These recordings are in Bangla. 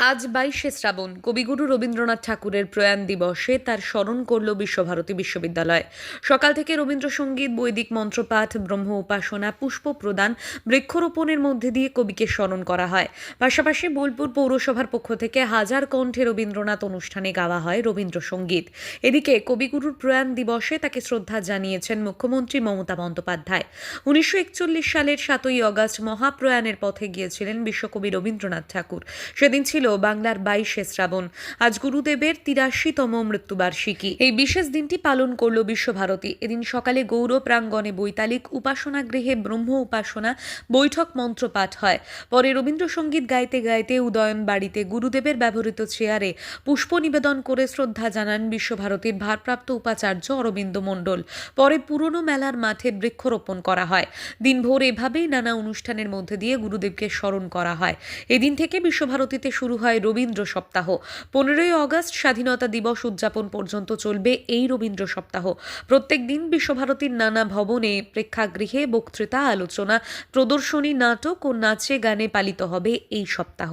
আজ বাইশে শ্রাবণ, কবিগুরু রবীন্দ্রনাথ ঠাকুরের প্রয়াণ দিবসে তার স্মরণ করল বিশ্বভারতী বিশ্ববিদ্যালয়। সকাল থেকে রবীন্দ্রসঙ্গীত, বৈদিক মন্ত্রপাঠ, ব্রহ্ম উপাসনা, পুষ্প প্রদান, বৃক্ষরোপণের মধ্যে দিয়ে কবিকে স্মরণ করা হয়। পাশাপাশি বোলপুর পৌরসভার পক্ষ থেকে হাজার কণ্ঠে রবীন্দ্রনাথ অনুষ্ঠানে গাওয়া হয় রবীন্দ্রসঙ্গীত। এদিকে কবিগুরুর প্রয়াণ দিবসে তাকে শ্রদ্ধা জানিয়েছেন মুখ্যমন্ত্রী মমতা বন্দ্যোপাধ্যায়। উনিশশো একচল্লিশ সালের সাতই অগাস্ট মহাপ্রয়াণের পথে গিয়েছিলেন বিশ্বকবি রবীন্দ্রনাথ ঠাকুর। সেদিন ছিল বাংলার বাইশে শ্রাবণ। আজ গুরুদেবের তিরাশিতম মৃত্যুবার্ষিকী। এই বিশেষ দিনটি পালন করল বিশ্বভারতী। এদিন সকালে গৌর প্রাঙ্গণে বৈতালিক উপাসনা গৃহে ব্রহ্ম উপাসনা বৈঠক মন্ত্র পাঠ হয়। পরে রবীন্দ্রসঙ্গীত গাইতে গাইতে উদয়ন বাড়িতে গুরুদেবের ব্যবহৃত চেয়ারে পুষ্প নিবেদন করে শ্রদ্ধা জানান বিশ্বভারতীর ভারপ্রাপ্ত উপাচার্য অরবিন্দ মণ্ডল। পরে পুরনো মেলার মাঠে বৃক্ষরোপণ করা হয়। দিনভর এভাবেই নানা অনুষ্ঠানের মধ্যে দিয়ে গুরুদেবকে স্মরণ করা হয়। এদিন থেকে বিশ্বভারতীতে শুরু হয় রবীন্দ্র সপ্তাহ। পনেরোই অগস্ট স্বাধীনতা দিবস উদযাপন পর্যন্ত চলবে এই রবীন্দ্র সপ্তাহ। প্রত্যেক দিন বিশ্বভারতীর নানা ভবনে প্রেক্ষাগৃহে বক্তৃতা, আলোচনা, প্রদর্শনী, নাটক ও নাচে গানে পালিত হবে এই সপ্তাহ।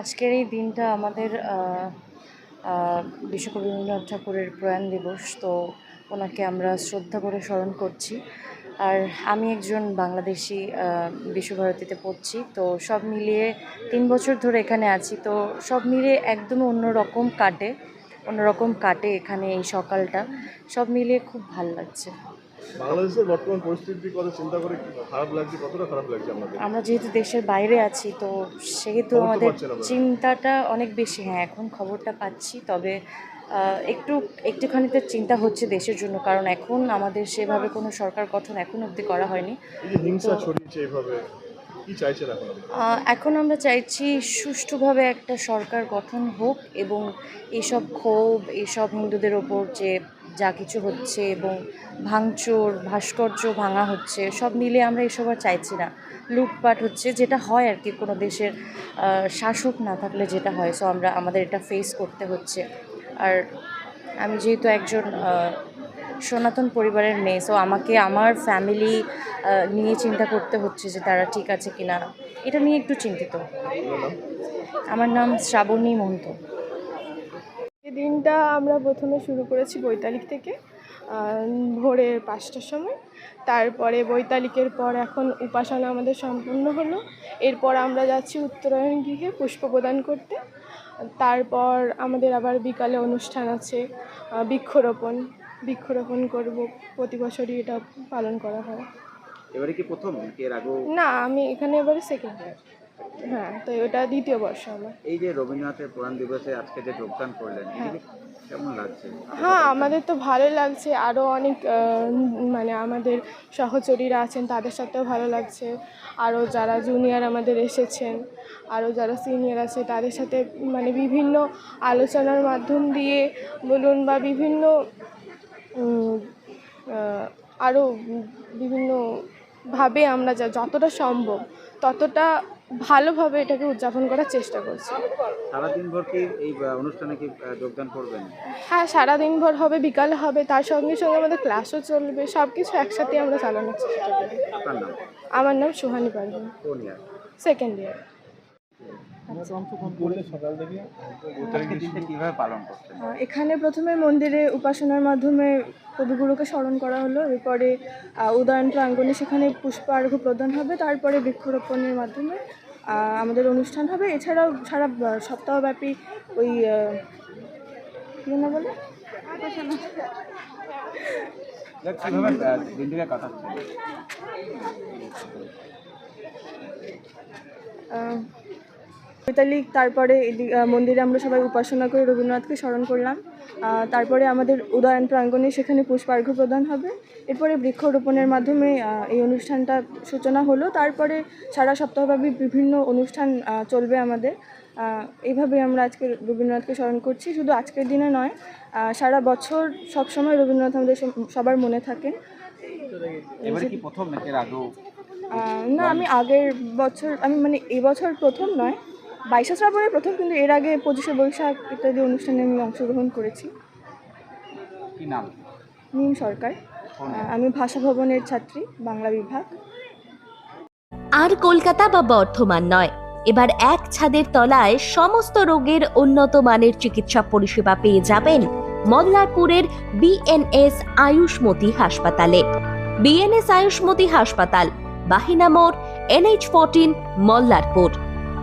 আজকের এই দিনটা আমাদের বিশ্বকবি রবীন্দ্রনাথ ঠাকুরের প্রয়াণ দিবস, তো ওনাকে আমরা শ্রদ্ধা করে স্মরণ করছি। আর আমি একজন বাংলাদেশি বিশ্বভারতীতে পড়ছি, তো সব মিলিয়ে তিন বছর ধরে এখানে আছি, তো সব মিলিয়ে একদম অন্যরকম কাটে অন্যরকম কাটে এখানে এই সকালটা। সব মিলিয়ে খুব ভালো লাগছে। বাংলাদেশের বর্তমান পরিস্থিতির কথা চিন্তা করে খারাপ লাগছে কতটা খারাপ লাগছে আপনাদের? আমরা যেহেতু দেশের বাইরে আছি তো সেহেতু আমাদের চিন্তাটা অনেক বেশি। হ্যাঁ এখন খবরটা পাচ্ছি তবে একটু একটুখানিতে চিন্তা হচ্ছে দেশের জন্য কারণ এখন আমাদের সেভাবে কোনো সরকার গঠন এখন অবধি করা হয়নি। হিংসা ছড়িয়েছে এইভাবে এখন এখন আমরা চাইছি সুষ্ঠুভাবে একটা সরকার গঠন হোক এবং এইসব ক্ষোভ এইসব হিন্দুদের ওপর যে যা কিছু হচ্ছে এবং ভাঙচুর ভাস্কর্য ভাঙা হচ্ছে সব মিলে আমরা এসব আর চাইছি না। লুটপাট হচ্ছে যেটা হয় আর কি কোনো দেশের শাসক না থাকলে যেটা হয়। সো আমরা আমাদের এটা ফেস করতে হচ্ছে। আর আমি যেহেতু একজন সনাতন পরিবারের মেয়ে সো আমাকে আমার ফ্যামিলি নিয়ে চিন্তা করতে হচ্ছে যে তারা ঠিক আছে কিনা। এটা নিয়ে একটু চিন্তিত। আমার নাম শ্রাবণী মহন্ত। দিনটা আমরা প্রথমে শুরু করেছি বৈতালিক থেকে আহ, ভোরে পাঁচটার সময়। তারপরে বৈতালিকের পর এখন উপাসনা আমাদের সম্পূর্ণ হলো। এরপর আমরা যাচ্ছি উত্তরায়ণ গৃহে পুষ্প প্রদান করতে। তারপর আমাদের আবার বিকালে অনুষ্ঠান আছে বৃক্ষরোপণ। বৃক্ষরোপণ করব প্রতি বছরই এটা পালন করা হয়। এবারে কি প্রথম না আমি এখানে এবারে সেকেন্ড ইয়ার হ্যাঁ তো এটা দ্বিতীয় বর্ষ আমার। এই যে রবীন্দ্রনাথের প্রয়াণ দিবসে আজকে যে যোগদান করলেন কেমন লাগছে? হ্যাঁ আমাদের তো ভালো লাগছে আরও অনেক মানে আমাদের সহচরীরা আছেন তাদের সাথেও ভালো লাগছে। আরও যারা জুনিয়র আমাদের এসেছেন আরও যারা সিনিয়র আছে তাদের সাথে মানে বিভিন্ন আলোচনার মাধ্যম দিয়ে বলুন বা বিভিন্ন আরও বিভিন্নভাবে আমরা যা যতটা সম্ভব ততটা ভালোভাবে এটাকে উদযাপন করার চেষ্টা করছি। সারাদিন ভর কি এই অনুষ্ঠানে কি যোগদান করবেন? হ্যাঁ সারাদিন ভর হবে বিকাল হবে তার সঙ্গে সঙ্গে আমাদের ক্লাসও চলবে সব কিছু একসাথে আমরা চালানোর চেষ্টা করি আমার নাম সুহানি পারভিন। Second year? আহ, এখানে প্রথমে মন্দিরে উপাসনার মাধ্যমে কবিগুরুকে স্মরণ করা হলো। এরপরে উদয়ন প্রাঙ্গণে সেখানে পুষ্পার্ঘ প্রদান হবে। তারপরে বৃক্ষরোপণের মাধ্যমে আমাদের অনুষ্ঠান হবে। এছাড়াও সারা সপ্তাহব্যাপী ওই কি বলে? কীভাবে চৈতালি তারপরে মন্দিরে আমরা সবাই উপাসনা করে রবীন্দ্রনাথকে স্মরণ করলাম। তারপরে আমাদের উদয়ন প্রাঙ্গণে সেখানে পুষ্পার্ঘ্য প্রদান হবে। এরপরে বৃক্ষরোপণের মাধ্যমে এই অনুষ্ঠানটা সূচনা হলো। তারপরে সারা সপ্তাহব্যাপী বিভিন্ন অনুষ্ঠান চলবে আমাদের। এইভাবে আমরা আজকে রবীন্দ্রনাথকে স্মরণ করছি। শুধু আজকের দিনে নয় সারা বছর সবসময় রবীন্দ্রনাথ আমাদের সবার মনে থাকেন। না আমি আগের বছর আমি মানে এবছর প্রথম নয় বাইশে শ্রাবণের প্রথম কিন্তু এর আগে পঁচিশে বৈশাখ ইত্যাদি অনুষ্ঠানে আমি অংশগ্রহণ করেছি। কি নাম? নিম সরকার। আমি ভাষা ভবনের ছাত্রী বাংলা বিভাগ। আর কলকাতা বা বর্ধমান নয়। এবার এক ছাদের তলায় সমস্ত রোগের উন্নত মানের চিকিৎসা পরিষেবা পেয়ে যাবেন মল্লারপুরের বিএনএস আয়ুষ্মতি হাসপাতালে। বিএনএস আয়ুষ্মতি হাসপাতাল বাহিনা মোড় NH fourteen Mallarpur.